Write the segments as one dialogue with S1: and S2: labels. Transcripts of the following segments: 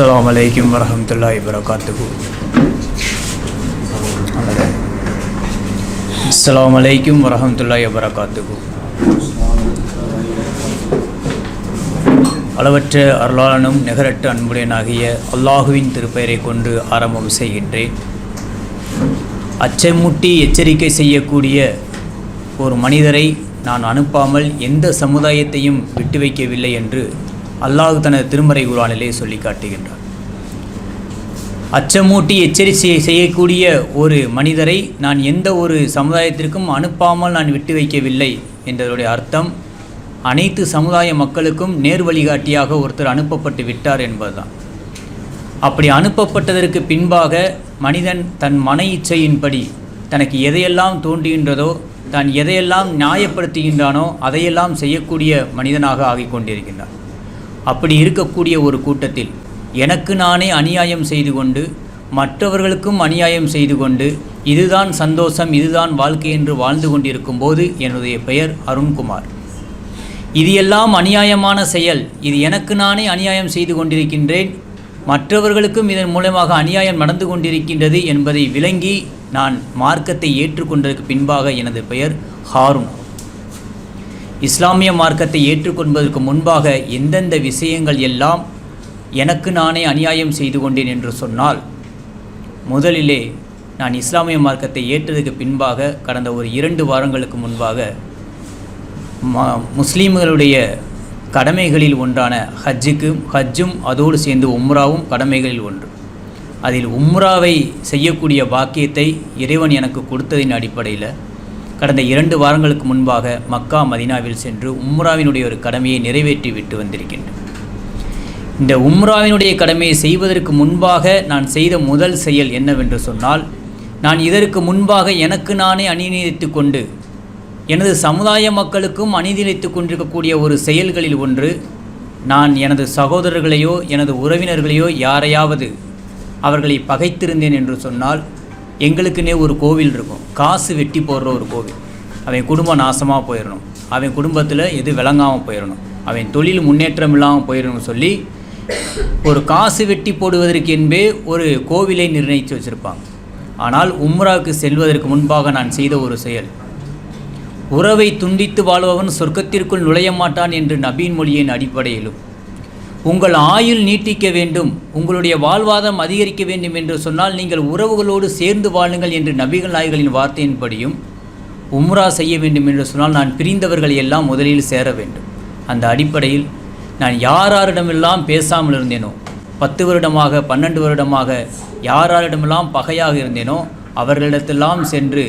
S1: அஸ்லாம் வலைக்கம் வரமத்துல்லா வரகாத்துஹு அஸ்லாம் வலைக்கம் வரமத்துல்லா வரகாத்துஹு அளவற்ற அருளாளனும் நிகரற்ற அன்புடையனாகிய அல்லாஹுவின் திருப்பெயரை கொண்டு ஆரம்பம் செய்கின்றேன். அச்சமூட்டி எச்சரிக்கை செய்யக்கூடிய ஒரு மனிதரை நான் அனுப்பாமல் எந்த சமுதாயத்தையும் விட்டு வைக்கவில்லை என்று அல்லாஹ் தனது திருமறை குரானிலே சொல்லி காட்டுகின்றார். அச்சமூட்டி எச்சரிக்கை செய்யக்கூடிய ஒரு மனிதரை நான் எந்த ஒரு சமுதாயத்திற்கும் அனுப்பாமல் நான் விட்டு வைக்கவில்லை என்றதனுடைய அர்த்தம் அனைத்து சமுதாய மக்களுக்கும் நேர் வழிகாட்டியாக ஒருத்தர் அனுப்பப்பட்டு விட்டார் என்பதுதான். அப்படி அனுப்பப்பட்டதற்கு பின்பாக மனிதன் தன் மன இச்சையின்படி தனக்கு எதையெல்லாம் தோன்றுகின்றதோ தான் எதையெல்லாம் நியாயப்படுத்துகின்றானோ அதையெல்லாம் செய்யக்கூடிய மனிதனாக ஆகிக் கொண்டிருக்கின்றான் அப்படி இருக்கக்கூடிய ஒரு கூட்டத்தில் எனக்கு நானே அநியாயம் செய்து கொண்டு மற்றவர்களுக்கும் அநியாயம் செய்து கொண்டு இதுதான் சந்தோஷம் இதுதான் வாழ்க்கை என்று வாழ்ந்து கொண்டிருக்கும் போது என்னுடைய பெயர் அருண்குமார். இது எல்லாம் அநியாயமான செயல். இது எனக்கு நானே அநியாயம் செய்து கொண்டிருக்கின்றேன். மற்றவர்களுக்கும் இதன் மூலமாக அநியாயம் நடந்து கொண்டிருக்கின்றது என்பதை விளங்கி நான் மார்க்கத்தை ஏற்றுக்கொண்டதற்கு பின்பாக எனது பெயர் ஹாரூன். இஸ்லாமிய மார்க்கத்தை ஏற்றுக்கொள்வதற்கு முன்பாக எந்தெந்த விஷயங்கள் எல்லாம் எனக்கு நானே அநியாயம் செய்து கொண்டேன் என்று சொன்னால் முதலிலே நான் இஸ்லாமிய மார்க்கத்தை ஏற்றதுக்கு பின்பாக கடந்த ஒரு இரண்டு வாரங்களுக்கு முன்பாக ம முஸ்லீம்களுடைய கடமைகளில் ஒன்றான ஹஜ்ஜுக்கும் ஹஜ்ஜும் அதோடு சேர்ந்து உம்ராவும் கடமைகளில் ஒன்று. அதில் உம்ராவை செய்யக்கூடிய பாக்கியத்தை இறைவன் எனக்கு கொடுத்ததின் அடிப்படையில் கடந்த இரண்டு வாரங்களுக்கு முன்பாக மக்கா மதினாவில் சென்று உம்ராவினுடைய ஒரு கடமையை நிறைவேற்றி விட்டு வந்திருக்கின்றேன். இந்த உம்ராவினுடைய கடமையை செய்வதற்கு முன்பாக நான் செய்த முதல் செயல் என்னவென்று சொன்னால் நான் இதற்கு முன்பாக எனக்கு நானே அணிநிலைத்து கொண்டு எனது சமுதாய மக்களுக்கும் அநீதிழைத்து கொண்டிருக்கக்கூடிய ஒரு செயல்களில் ஒன்று நான் எனது சகோதரர்களையோ எனது உறவினர்களையோ யாரையாவது அவர்களை பகைத்திருந்தேன் என்று சொன்னால் எங்களுக்குன்னே ஒரு கோவில் இருக்கும். காசு வெட்டி போடுற ஒரு கோவில். அவன் குடும்பம் நாசமாக போயிடணும் அவன் குடும்பத்தில் எது விளங்காமல் போயிடணும் அவன் தொழில் முன்னேற்றம் இல்லாமல் போயிடணும்னு சொல்லி ஒரு காசு வெட்டி போடுவதற்கு என்பே ஒரு கோவிலை நிர்ணயித்து வச்சுருப்பாங்க. ஆனால் உம்ராவுக்கு செல்வதற்கு முன்பாக நான் செய்த ஒரு செயல். உறவை துண்டித்து வாழ்பவன் சொர்க்கத்திற்குள் நுழைய மாட்டான் என்று நபீன் மொழியின் அடிப்படையிலும். உங்கள் ஆயுள் நீட்டிக்க வேண்டும் உங்களுடைய வாழ்வாதம் அதிகரிக்க வேண்டும் என்று சொன்னால் நீங்கள் உறவுகளோடு சேர்ந்து வாழுங்கள் என்று நபிகள் நாய்களின் வார்த்தையின்படியும் உம்ரா செய்ய வேண்டும் என்று சொன்னால் நான் பிரிந்தவர்கள் எல்லாம் முதலில் சேர வேண்டும். அந்த அடிப்படையில் நான் யார் யாரிடமெல்லாம் பேசாமல் இருந்தேனோ பத்து வருடமாக பன்னெண்டு வருடமாக யார் யாரிடமெல்லாம் பகையாக இருந்தேனோ அவர்களிடத்தெல்லாம் சென்று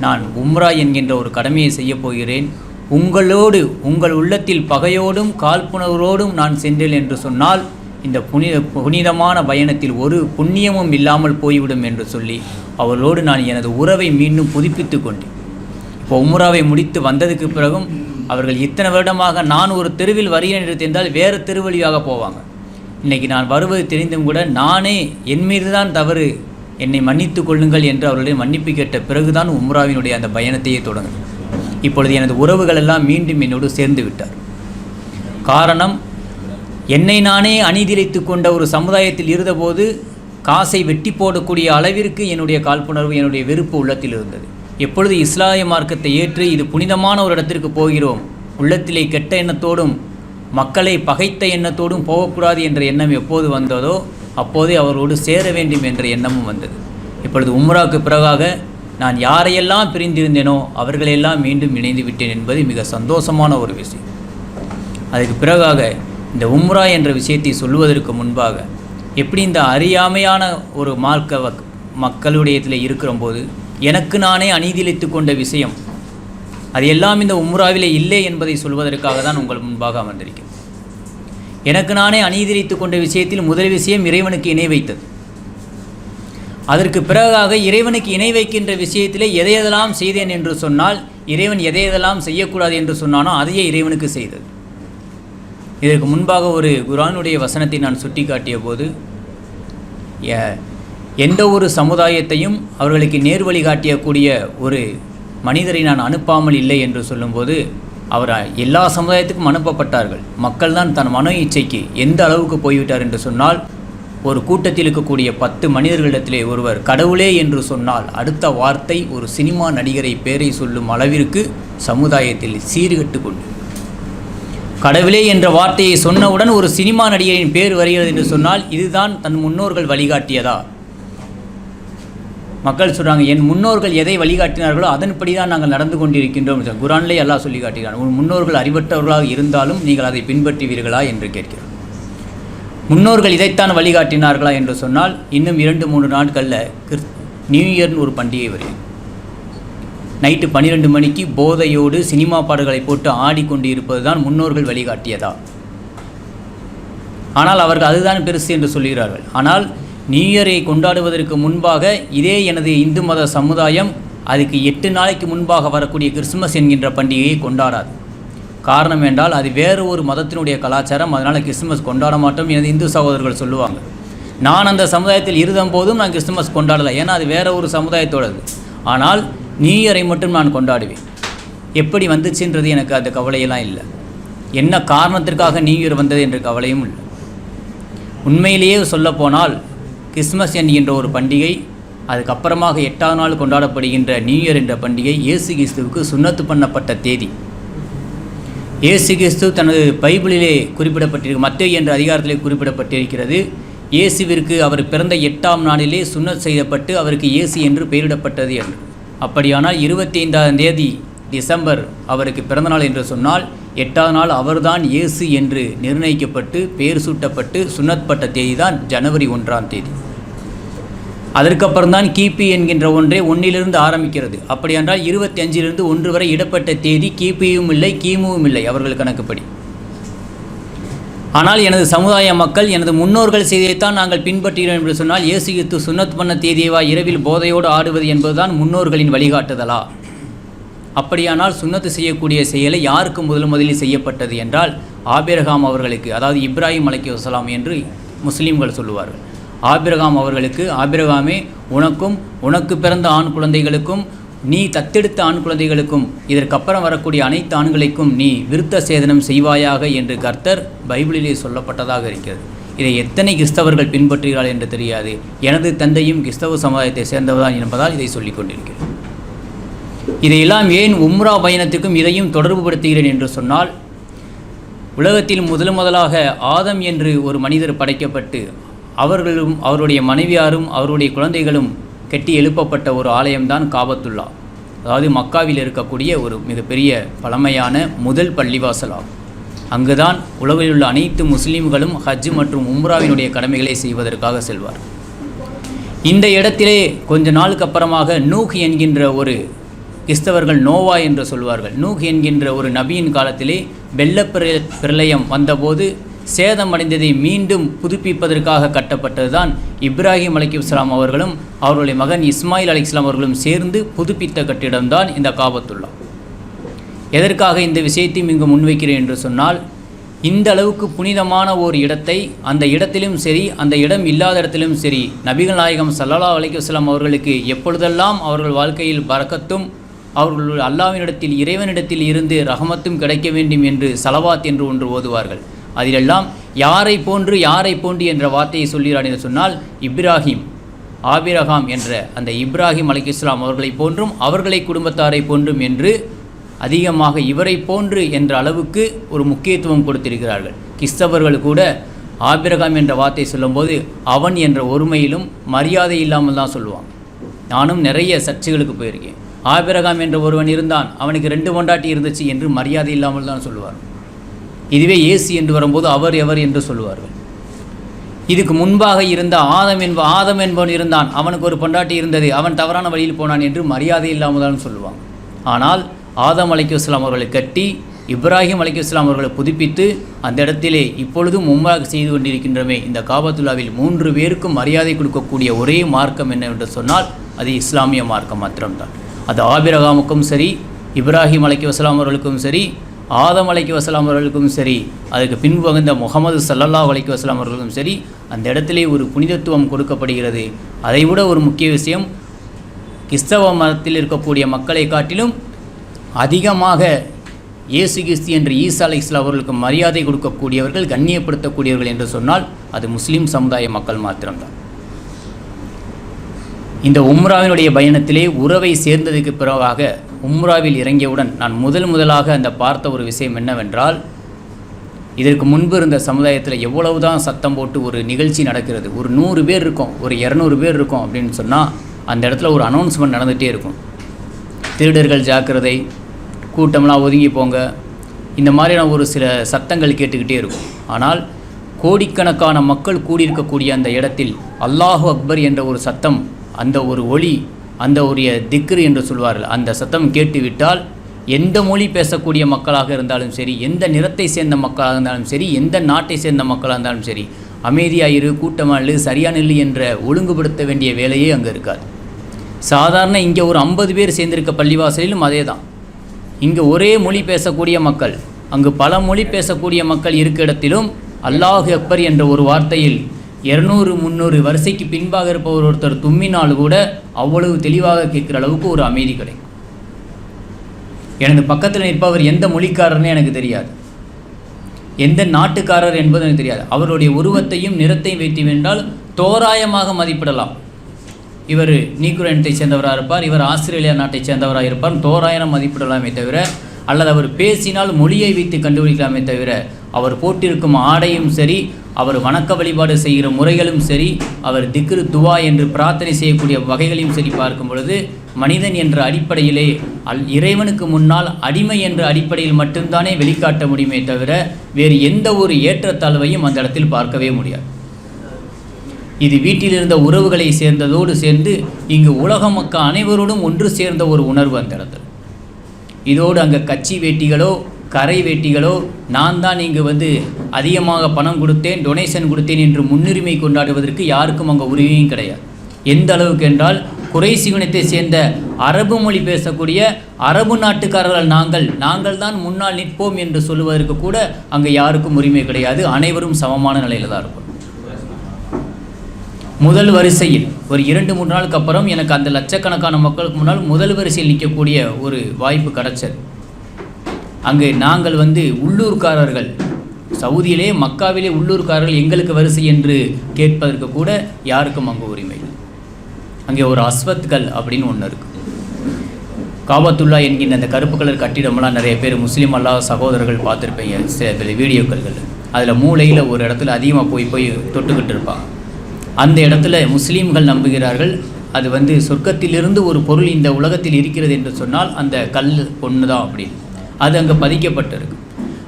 S1: நான் உம்ரா என்கின்ற ஒரு கடமையை செய்யப் போகிறேன். உங்களோடு உங்கள் உள்ளத்தில் பகையோடும் காழ்ப்புணர்வோடும் நான் சென்றேன் என்று சொன்னால் இந்த புனித புனிதமான பயணத்தில் ஒரு புண்ணியமும் இல்லாமல் போய்விடும் என்று சொல்லி அவர்களோடு நான் எனது உறவை மீண்டும் புதுப்பித்து கொண்டேன். இப்போ உம்ராவை முடித்து வந்ததுக்கு பிறகும் அவர்கள் இத்தனை வருடமாக நான் ஒரு தெருவில் வருகிறேன் என்று தெரிந்தால் வேறு தெருவழியாக போவாங்க. இன்றைக்கி நான் வருவது தெரிந்தும் கூட நானே என் மீது தான் தவறு. என்னை மன்னித்து கொள்ளுங்கள் என்று அவர்களிடம் மன்னிப்பு கேட்ட பிறகுதான் உம்ராவினுடைய அந்த பயணத்தையே தொடங்குது இப்பொழுது எனது உறவுகள் எல்லாம் மீண்டும் என்னோடு சேர்ந்து விட்டார். காரணம் என்னை நானே அநீதிழைத்து கொண்ட ஒரு சமுதாயத்தில் இருந்தபோது காசை வெட்டி போடக்கூடிய அளவிற்கு என்னுடைய காழ்ப்புணர்வு என்னுடைய வெறுப்பு உள்ளத்தில் இருந்தது. எப்பொழுது இஸ்லாமிய மார்க்கத்தை ஏற்று இது புனிதமான ஒரு இடத்திற்கு போகிறோம் உள்ளத்திலே கெட்ட எண்ணத்தோடும் மக்களை பகைத்த எண்ணத்தோடும் போகக்கூடாது என்ற எண்ணம் எப்போது வந்ததோ அப்போதே அவரோடு சேர வேண்டும் என்ற எண்ணமும் வந்தது. இப்பொழுது உம்ராவுக்கு பிறகாக நான் யாரையெல்லாம் பிரிந்திருந்தேனோ அவர்களெல்லாம் மீண்டும் இணைந்து விட்டேன் என்பது மிக சந்தோஷமான ஒரு விஷயம். அதுக்கு பிறகாக இந்த உம்ரா என்ற விஷயத்தை சொல்வதற்கு முன்பாக எப்படி இந்த அறியாமையான ஒரு மார்க்க மக்களுடையத்தில் இருக்கிறபோது எனக்கு நானே அநீதியளித்து கொண்ட விஷயம் அது எல்லாம் இந்த உம்ராவிலே இல்லை என்பதை சொல்வதற்காக தான் உங்கள் முன்பாக அமர்ந்திருக்கிறேன். எனக்கு நானே அநீதியளித்து கொண்ட விஷயத்தில் முதல் விஷயம் இறைவனுக்கு இணை வைத்தது. அதற்கு பிறகாக இறைவனுக்கு இணை வைக்கின்ற விஷயத்திலே எதையெல்லாம் செய்தேன் என்று சொன்னால் இறைவன் எதையெல்லாம் செய்யக்கூடாது என்று சொன்னானோ அதையே இறைவனுக்கு செய்தது. இதற்கு முன்பாக ஒரு குரானுடைய வசனத்தை நான் சுட்டிக்காட்டிய போது எந்த ஒரு சமுதாயத்தையும் அவர்களுக்கு நேர் வழிகாட்டியக்கூடிய ஒரு மனிதரை நான் அனுப்பாமல் இல்லை என்று சொல்லும்போது அவர் எல்லா சமுதாயத்துக்கும் அனுப்பப்பட்டார்கள். மக்கள் தான் தன் மன இச்சைக்கு எந்த அளவுக்கு போய்விட்டார் என்று சொன்னால் ஒரு கூட்டத்தில் இருக்கக்கூடிய பத்து மனிதர்களிடத்திலே ஒருவர் கடவுளே என்று சொன்னால் அடுத்த வார்த்தை ஒரு சினிமா நடிகரை பேரை சொல்லும் அளவிற்கு சமுதாயத்தில் சீர்கட்டு கொண்டு. கடவுளே என்ற வார்த்தையை சொன்னவுடன் ஒரு சினிமா நடிகரின் பேர் வருகிறது என்று சொன்னால் இதுதான் தன் முன்னோர்கள் வழிகாட்டியதா? மக்கள் சொல்கிறாங்க என் முன்னோர்கள் எதை வழிகாட்டினார்களோ அதன்படி தான் நாங்கள் நடந்து கொண்டிருக்கின்றோம். என்று குரான்லே எல்லாம் சொல்லி காட்டுகிறான் உன் முன்னோர்கள் அறிவற்றவர்களாக இருந்தாலும் நீங்கள் அதை பின்பற்றுவீர்களா? என்று கேட்கிறோம் முன்னோர்கள் இதைத்தான் வழிகாட்டினார்களா என்று சொன்னால் இன்னும் இரண்டு மூன்று நாட்களில் கிறிஸ் நியூ இயர்னு ஒரு பண்டிகை வருகிறது நைட்டு பன்னிரெண்டு மணிக்கு போதையோடு சினிமா பாடல்களை போட்டு ஆடிக்கொண்டு இருப்பது தான் முன்னோர்கள் வழிகாட்டியதா? ஆனால் அவர்கள் அதுதான் பெருசு என்று சொல்கிறார்கள் ஆனால் நியூ இயரை கொண்டாடுவதற்கு முன்பாக இதே எனது இந்து மத சமுதாயம் அதுக்கு எட்டு நாளைக்கு முன்பாக வரக்கூடிய கிறிஸ்துமஸ் என்கின்ற பண்டிகையை கொண்டாடாது. காரணம் என்றால் அது வேறு ஒரு மதத்தினுடைய கலாச்சாரம். அதனால் கிறிஸ்துமஸ் கொண்டாட மாட்டோம் எனது இந்து சகோதரர்கள் சொல்லுவாங்க. நான் அந்த சமுதாயத்தில் இருந்த போதும் நான் கிறிஸ்துமஸ் கொண்டாடலை. ஏன்னா அது வேற ஒரு சமுதாயத்தோடது ஆனால் நியூ இயரை மட்டும் நான் கொண்டாடுவேன். எப்படி வந்துச்சுன்றது எனக்கு அந்த கவலையெல்லாம் இல்லை. என்ன காரணத்திற்காக நியூ இயர் வந்தது என்ற கவலையும் இல்லை. உண்மையிலேயே சொல்லப்போனால் கிறிஸ்மஸ் என்கின்ற ஒரு பண்டிகை அதுக்கப்புறமாக எட்டாவது நாள் கொண்டாடப்படுகின்ற நியூ இயர் என்ற பண்டிகை இயேசு கிறிஸ்துவுக்கு சுண்ணத்து பண்ணப்பட்ட தேதி. இயேசு கிறிஸ்து தனது பைபிளிலே குறிப்பிடப்பட்டிருக்க மத்திய என்ற அதிகாரத்திலே குறிப்பிடப்பட்டிருக்கிறது. இயேசுவிற்கு அவர் பிறந்த எட்டாம் நாளிலே சுன்னத் செய்யப்பட்டு அவருக்கு இயேசு என்று பெயரிடப்பட்டது என்று. அப்படியானால் இருபத்தி ஐந்தாம் தேதி டிசம்பர் அவருக்கு பிறந்தநாள் என்று சொன்னால் எட்டாம் நாள் அவர்தான் இயேசு என்று நிர்ணயிக்கப்பட்டு பெயர் சூட்டப்பட்டு சுன்னத்பட்ட தேதி தான் ஜனவரி ஒன்றாம் தேதி. அதற்கப்புறம் தான் கிபி என்கின்ற ஒன்றே ஒன்றிலிருந்து ஆரம்பிக்கிறது. அப்படியென்றால் இருபத்தி அஞ்சிலிருந்து ஒன்று வரை இடப்பட்ட தேதி கிபியும் இல்லை கிமுவும் இல்லை அவர்கள் கணக்குப்படி. ஆனால் எனது சமுதாய மக்கள் எனது முன்னோர்கள் செய்தியைத்தான் நாங்கள் பின்பற்றுகிறோம் என்று சொன்னால் இயேசு யுத்து சுன்னத் பண்ண தேதியவா இரவில் போதையோடு ஆடுவது என்பதுதான் முன்னோர்களின் வழிகாட்டுதலா? அப்படியானால் சுன்னத்து செய்யக்கூடிய செயலை யாருக்கு முதல் முதலில் செய்யப்பட்டது என்றால் ஆபிரகாம் அவர்களுக்கு அதாவது இப்ராஹிம் அலைக்கி வசலாம் என்று முஸ்லீம்கள் சொல்லுவார்கள். ஆபிரகாம் அவர்களுக்கு ஆபிரகாமே உனக்கும் உனக்கு பிறந்த ஆண் குழந்தைகளுக்கும் நீ தத்தெடுத்த ஆண் குழந்தைகளுக்கும் இதற்கப்புறம் வரக்கூடிய அனைத்து ஆண்களுக்கும் நீ விருத்த சேதனம் செய்வாயாக என்று கர்த்தர் பைபிளிலே சொல்லப்பட்டதாக இருக்கிறது. இதை எத்தனை கிறிஸ்தவர்கள் பின்பற்றுகிறார்கள் என்று தெரியாது. எனது தந்தையும் கிறிஸ்தவ சமுதாயத்தை சேர்ந்தவர்தான் என்பதால் இதை சொல்லிக் கொண்டிருக்கிறேன். இதையெல்லாம் ஏன் உம்ரா பயணத்துக்கும் இதையும் தொடர்புபடுத்துகிறேன் என்று சொன்னால் உலகத்தில் முதல் முதலாக ஆதம் என்று ஒரு மனிதர் படைக்கப்பட்டு அவர்களும் அவருடைய மனைவியாரும் அவருடைய குழந்தைகளும் கெட்டி எழுப்பப்பட்ட ஒரு ஆலயம்தான் காபத்துல்லா. அதாவது மக்காவில் இருக்கக்கூடிய ஒரு மிகப்பெரிய பழமையான முதல் பள்ளிவாசல் ஆகும். அங்குதான் உலகில் உள்ள அனைத்து முஸ்லீம்களும் ஹஜ் மற்றும் உம்ராவினுடைய கடமைகளை செய்வதற்காக செல்வார். இந்த இடத்திலே கொஞ்ச நாளுக்கு அப்புறமாக நூக் என்கின்ற ஒரு கிறிஸ்தவர்கள் நோவா என்று சொல்வார்கள். நூக் என்கின்ற ஒரு நபியின் காலத்திலே வெள்ளப்பிர பிரளயம் வந்தபோது சேதமடைந்ததை மீண்டும் புதுப்பிப்பதற்காக கட்டப்பட்டதுதான் இப்ராஹிம் அலி இஸ்லாம் அவர்களும் அவருடைய மகன் இஸ்மாயில் அலி இஸ்லாம் அவர்களும் சேர்ந்து புதுப்பித்த கட்டிடம்தான் இந்த காபத்துல்லா. எதற்காக இந்த விஷயத்தையும் இங்கு முன்வைக்கிறேன் என்று சொன்னால் இந்த அளவுக்கு புனிதமான ஒரு இடத்தை அந்த இடத்திலும் சரி அந்த இடம் இல்லாத இடத்திலும் சரி நபிகள் நாயகம் சல்லா அலைக்கு அவர்களுக்கு எப்பொழுதெல்லாம் அவர்கள் வாழ்க்கையில் பறக்கத்தும் அவர்கள் அல்லாவினிடத்தில் இறைவனிடத்தில் இருந்து ரஹமத்தும் கிடைக்க வேண்டும் என்று சலவாத் என்று ஒன்று ஓதுவார்கள். அதிலெல்லாம் யாரை போன்று யாரை போன்று என்ற வார்த்தையை சொல்கிறார் என்று சொன்னால் இப்ராஹிம் ஆபிரகாம் என்ற அந்த இப்ராஹிம் அலி இஸ்லாம் அவர்களை போன்றும் அவர்களை குடும்பத்தாரை போன்றும் என்று அதிகமாக இவரை போன்று என்ற அளவுக்கு ஒரு முக்கியத்துவம் கொடுத்திருக்கிறார்கள். கிறிஸ்தவர்கள் கூட ஆபிரகாம் என்ற வார்த்தை சொல்லும்போது அவன் என்ற ஒருமையிலும் மரியாதை இல்லாமல் தான் சொல்லுவான். நானும் நிறைய சர்ச்சைகளுக்கு போயிருக்கேன். ஆபிரகாம் என்ற ஒருவன் இருந்தான். அவனுக்கு ரெண்டு கொண்டாட்டி இருந்துச்சு என்று மரியாதை இல்லாமல் தான் சொல்லுவார். இதுவே ஏசி என்று வரும்போது அவர் எவர் என்று சொல்லுவார்கள். இதுக்கு முன்பாக இருந்த ஆதம் என்ப ஆதம் என்பவன் இருந்தான். அவனுக்கு ஒரு பொண்டாட்டி இருந்தது. அவன் தவறான வழியில் போனான் என்று மரியாதை இல்லாமல் தான் சொல்லுவான் ஆனால் ஆதம் அலைக்கு இஸ்லாம் அவர்களை கட்டி இப்ராஹிம் அலைக்கு இஸ்லாம் அவர்களை புதுப்பித்து அந்த இடத்திலே இப்பொழுதும் மும்பாக செய்து கொண்டிருக்கின்றமே இந்த காபத்துல்லாவில் மூன்று பேருக்கும் மரியாதை கொடுக்கக்கூடிய ஒரே மார்க்கம் என்னவென்று சொன்னால் அது இஸ்லாமிய மார்க்கம் மாத்திரம்தான். அது ஆபிரகாமுக்கும் சரி இப்ராஹிம் அலைக்கு வசலாம் அவர்களுக்கும் சரி ஆதம் அலைக்கு வசலாம் அவர்களுக்கும் சரி அதுக்கு பின்பு வந்த முகமது சல்லல்லாஹ் அலைக்கு வசலாம் அவர்களுக்கும் சரி அந்த இடத்திலே ஒரு புனிதத்துவம் கொடுக்கப்படுகிறது. அதைவிட ஒரு முக்கிய விஷயம் கிறிஸ்தவ மதத்தில் இருக்கக்கூடிய மக்களை காட்டிலும் அதிகமாக இயேசு கிறிஸ்து என்ற ஈசா அலை அவர்களுக்கு மரியாதை கொடுக்கக்கூடியவர்கள் கண்ணியப்படுத்தக்கூடியவர்கள் என்று சொன்னால் அது முஸ்லீம் சமுதாய மக்கள் மாத்திரம்தான். இந்த உம்ராவினுடைய பயணத்திலே உறவை சேர்ந்ததுக்கு பிறவாக உம்ராவில் இறங்கியவுடன் நான் முதல் முதலாக அந்த பார்த்த ஒரு விஷயம் என்னவென்றால் இதற்கு முன்பு இருந்த சமுதாயத்தில் எவ்வளவு தான் சத்தம் போட்டு ஒரு நிகழ்ச்சி நடக்கிறது ஒரு நூறு பேர் இருக்கும் ஒரு இரநூறு பேர் இருக்கும் அப்படின்னு சொன்னால் அந்த இடத்துல ஒரு அனௌன்ஸ்மெண்ட் நடந்துகிட்டே இருக்கும். திருடர்கள் ஜாக்கிரதை கூட்டம்லாம் ஒதுங்கி போங்க இந்த மாதிரியான ஒரு சில சத்தங்கள் கேட்டுக்கிட்டே இருக்கும். ஆனால் கோடிக்கணக்கான மக்கள் கூடியிருக்கக்கூடிய அந்த இடத்தில் அல்லாஹு அக்பர் என்ற ஒரு சத்தம் அந்த ஒரு ஒளி அந்த உரிய திக்ரு என்று சொல்வார்கள். அந்த சத்தம் கேட்டுவிட்டால் எந்த மொழி பேசக்கூடிய மக்களாக இருந்தாலும் சரி எந்த நிறத்தை சேர்ந்த மக்களாக இருந்தாலும் சரி எந்த நாட்டை சேர்ந்த மக்களாக இருந்தாலும் சரி அமைதியாயிரு கூட்டமாளு சரியான இல்லை என்ற ஒழுங்குபடுத்த வேண்டிய வேலையே அங்கே இருக்காது. சாதாரண இங்கே ஒரு ஐம்பது பேர் சேர்ந்திருக்க பள்ளிவாசலிலும் அதே தான் இங்கே ஒரே மொழி பேசக்கூடிய மக்கள் அங்கு பல மொழி பேசக்கூடிய மக்கள் இருக்க இடத்திலும் அல்லாஹ் அக்பர் என்ற ஒரு வார்த்தையில் இரநூறு முந்நூறு வரிசைக்கு பின்பாக இருப்பவர் ஒருத்தர் தும்மினால் கூட அவ்வளவு தெளிவாக கேட்குற அளவுக்கு ஒரு அமைதி கிடைக்கும். எனது பக்கத்தில் நிற்பவர் எந்த மொழிக்காரர்னு எனக்கு தெரியாது. எந்த நாட்டுக்காரர் என்பது எனக்கு தெரியாது. அவருடைய உருவத்தையும் நிறத்தையும் வைத்து வென்றால் தோராயமாக மதிப்பிடலாம். இவர் நீக்குரனத்தை சேர்ந்தவராக இருப்பார் இவர் ஆஸ்திரேலியா நாட்டைச் சேர்ந்தவராக இருப்பார் தோராயம் மதிப்பிடலாமே தவிர அல்லது அவர் பேசினால் மொழியை வைத்து கண்டுபிடிக்கலாமே தவிர அவர் போட்டிருக்கும் ஆடையும் சரி அவர் வணக்க வழிபாடு செய்கிற முறைகளும் சரி அவர் திக்ரு துவா என்று பிரார்த்தனை செய்யக்கூடிய வகைகளையும் சரி பார்க்கும் பொழுது மனிதன் என்ற அடிப்படையிலே அல் இறைவனுக்கு முன்னால் அடிமை என்ற அடிப்படையில் மட்டும்தானே வெளிக்காட்ட முடியுமே தவிர வேறு எந்த ஒரு ஏற்றத்தாழ்வையும் அந்த இடத்தில் பார்க்கவே முடியாது. இது வீட்டில் இருந்த உறவுகளை சேர்ந்ததோடு சேர்ந்து இங்கு உலக மக்கள் அனைவரோடும் ஒன்று சேர்ந்த ஒரு உணர்வு அந்த இடத்துல. இதோடு அங்கே கட்சி வேட்டிகளோ கரை வேட்டிகளோ நான் தான் இங்கு வந்து அதிகமாக பணம் கொடுத்தேன் டொனேஷன் கொடுத்தேன் என்று முன்னுரிமை கொண்டாடுவதற்கு யாருக்கும் அங்கே உரிமையும் கிடையாது. எந்த அளவுக்கு என்றால் குறைசி குணத்தை சேர்ந்த அரபு மொழி பேசக்கூடிய அரபு நாட்டுக்காரர்கள் நாங்கள் நாங்கள் தான் முன்னால் நிற்போம் என்று சொல்லுவதற்கு கூட அங்கே யாருக்கும் உரிமை கிடையாது. அனைவரும் சமமான நிலையில் தான் இருக்கும் முதல் வரிசையில் ஒரு இரண்டு மூணு நாளுக்கு அப்புறம் எனக்கு அந்த லட்சக்கணக்கான மக்களுக்கு முன்னால் முதல் வரிசையில் நிற்கக்கூடிய ஒரு வாய்ப்பு கிடைச்சது. அங்கு நாங்கள் வந்து உள்ளூர்காரர்கள் சவுதியிலே மக்காவிலே உள்ளூர்காரர்கள் எங்களுக்கு வரிசை என்று கேட்பதற்கு கூட யாருக்கும் அங்கே உரிமை அங்கே ஒரு அஸ்வத்கள் அப்படின்னு ஒன்று இருக்குது காபத்துல்லா என்கின்ற அந்த கருப்பு கலர் கட்டிடமெல்லாம் நிறைய பேர் முஸ்லீம் அல்லாஹ் சகோதரர்கள் பார்த்துருப்பீங்க சில சில வீடியோக்கள் அதில் மூளையில் ஒரு இடத்துல அதிகமாக போய் போய் தொட்டுக்கிட்டு இருப்பாங்க. அந்த இடத்துல முஸ்லீம்கள் நம்புகிறார்கள். அது வந்து சொர்க்கத்திலிருந்து ஒரு பொருள் இந்த உலகத்தில் இருக்கிறது என்று சொன்னால் அந்த கல் ஒன்று தான் அப்படின்னு அது அங்கே பதிக்கப்பட்டிருக்கு.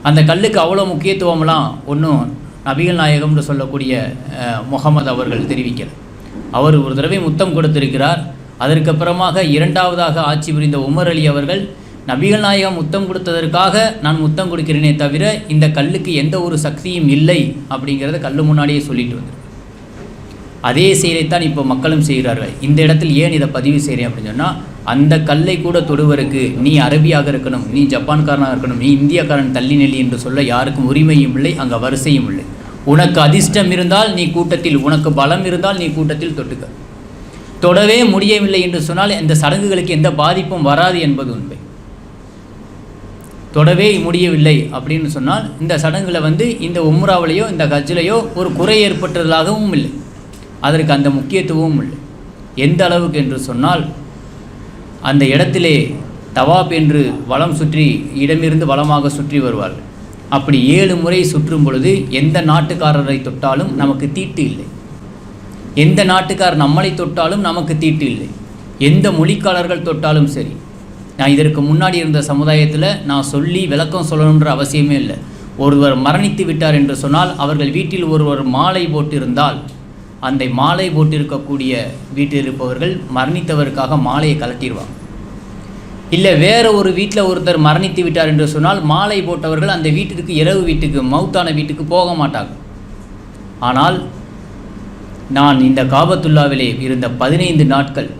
S1: அந்த கல்லுக்கு அவ்வளோ முக்கியத்துவம்லாம் ஒன்றும் நபிகள் நாயகம்னு சொல்லக்கூடிய முகமது அவர்கள் தெரிவிக்கிறார் அவர் ஒரு தடவை முத்தம் கொடுத்திருக்கிறார். அதற்கப்புறமாக இரண்டாவதாக ஆட்சி புரிந்த உமர் அலி அவர்கள் நபிகள் நாயகம் முத்தம் கொடுத்ததற்காக நான் முத்தம் கொடுக்கிறேனே தவிர இந்த கல்லுக்கு எந்த ஒரு சக்தியும் இல்லை அப்படிங்கிறத கல் முன்னாடியே சொல்லிட்டு வந்திருக்கு அதே செயலைத்தான் இப்போ மக்களும் செய்கிறார்கள். இந்த இடத்தில் ஏன் இதை பதிவு செய்கிறேன் அப்படின்னு சொன்னால் அந்த கல்லை கூட தொடுவருக்கு நீ அரபியாக இருக்கணும் நீ ஜப்பான்காரனாக இருக்கணும் நீ இந்தியாக்காரன் தள்ளி நெல்லி என்று சொல்ல யாருக்கும் உரிமையும் இல்லை அங்கே வரிசையும் இல்லை. உனக்கு அதிர்ஷ்டம் இருந்தால் நீ கூட்டத்தில் உனக்கு பலம் இருந்தால் நீ கூட்டத்தில் தொட்டுக்க. தொடவே முடியவில்லை என்று சொன்னால் இந்த சடங்குகளுக்கு எந்த பாதிப்பும் வராது என்பது உண்மை. தொடவே முடியவில்லை அப்படின்னு சொன்னால் இந்த சடங்குகளை வந்து இந்த உம்ராவிலையோ இந்த கஜ்ஜிலையோ ஒரு குறை ஏற்பட்டதாகவும் இல்லை. அதற்கு அந்த முக்கியத்துவமும் இல்லை. எந்த அளவுக்கு என்று சொன்னால் அந்த இடத்திலே தவாப் என்று வளம் சுற்றி இடமிருந்து வளமாக சுற்றி வருவார்கள். அப்படி ஏழு முறை சுற்றும் பொழுது எந்த நாட்டுக்காரரை தொட்டாலும் நமக்கு தீட்டு இல்லை. எந்த நாட்டுக்காரர் நம்மளை தொட்டாலும் நமக்கு தீட்டு இல்லை. எந்த மொழிக்காரர்கள் தொட்டாலும் சரி. நான் இதற்கு முன்னாடி இருந்த சமுதாயத்தில் நான் சொல்லி விளக்கம் சொல்லணுன்ற அவசியமே இல்லை. ஒருவர் மரணித்து விட்டார் என்று சொன்னால் அவர்கள் வீட்டில் ஒருவர் மாலை போட்டிருந்தால் அந்த மாலை போட்டிருக்கக்கூடிய வீட்டில் இருப்பவர்கள் மரணித்தவருக்காக மாலையை கலட்டிடுவாங்க இல்லை வேறு ஒரு வீட்டில் ஒருத்தர் மரணித்து விட்டார் என்று சொன்னால் மாலை போட்டவர்கள் அந்த வீட்டுக்கு இரவு வீட்டுக்கு மௌத்தான வீட்டுக்கு போக மாட்டாங்க. ஆனால் நான் இந்த காபத்துல்லாவிலே இருந்த பதினைந்து நாட்கள்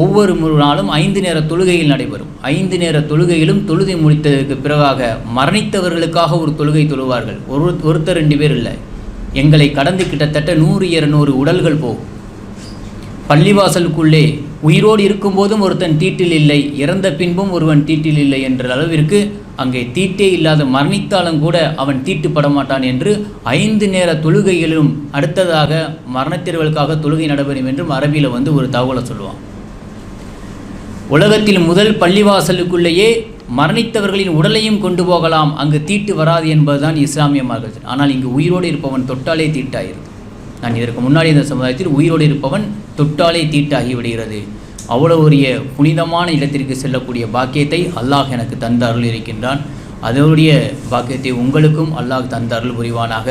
S1: ஒவ்வொரு முழு நாளும் ஐந்து நேர தொழுகையில் நடைபெறும். ஐந்து நேர தொழுகையிலும் தொழுகை முடித்ததற்கு பிறகாக மரணித்தவர்களுக்காக ஒரு தொழுகை தொழுவார்கள். ஒரு ஒருத்தர் ரெண்டு பேர் இல்லை. எங்களை கடந்து கிட்டத்தட்ட நூறு இருநூறு உடல்கள் போகும் பள்ளிவாசலுக்குள்ளே உயிரோடு இருக்கும்போதும் ஒருத்தன் தீட்டில் இல்லை இறந்த பின்பும் ஒருவன் தீட்டில் இல்லை என்ற அளவிற்கு அங்கே தீட்டே இல்லாத மரணித்தாலும் கூட அவன் தீட்டுப்பட மாட்டான் என்று ஐந்து நேர தொழுகையிலும் அடுத்ததாக மரணத்திற்களுக்காக தொழுகை நடைபெறும் என்றும் அரபியில் வந்து ஒரு தகவலை சொல்லுவான். உலகத்தில் முதல் பள்ளிவாசலுக்குள்ளேயே மரணித்தவர்களின் உடலையும் கொண்டு போகலாம். அங்கு தீட்டு வராது என்பதுதான் இஸ்லாமிய மார்க்கத்தில் ஆனால் இங்கு உயிரோடு இருப்பவன் தொட்டாலே தீட்டாயிருது நான் இதற்கு முன்னாடி இந்த சமுதாயத்தில் உயிரோடு இருப்பவன் தொட்டாலே தீட்டாகி விடுகிறது அவ்வளவு ஒரு புனிதமான இடத்திற்கு செல்லக்கூடிய பாக்கியத்தை அல்லாஹ் எனக்கு தந்த அருள் இருக்கின்றான். அதனுடைய பாக்கியத்தை உங்களுக்கும் அல்லாஹ் தந்த அருள் புரிவானாக.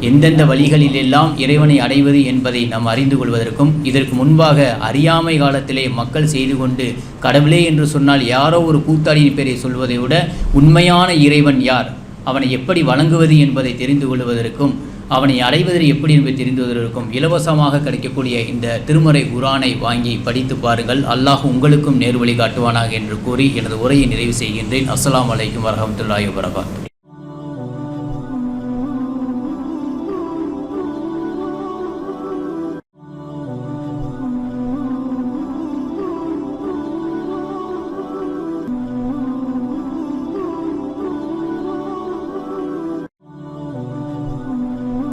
S1: எந்தெந்த வழிகளிலெல்லாம் இறைவனை அடைவது என்பதை நாம் அறிந்து கொள்வதற்கும் இதற்கு முன்பாக அறியாமை காலத்திலே மக்கள் செய்து கொண்டு கடவுளே என்று சொன்னால் யாரோ ஒரு கூத்தாடியின் பேரை சொல்வதை விட உண்மையான இறைவன் யார்? அவனை எப்படி வணங்குவது என்பதை தெரிந்து கொள்வதற்கும் அவனை அடைவதில் எப்படி என்பது தெரிந்துவதற்கும் இலவசமாக கிடைக்கக்கூடிய இந்த திருமறை குரானை வாங்கி படித்து பாருங்கள். அல்லாஹ் உங்களுக்கும் நேர்வழி காட்டுவானாக என்று கூறி எனது உரையை நிறைவு செய்கின்றேன். அஸ்லாம் வலைக்கும் வரமத்துல்லாஹி வரகாத்து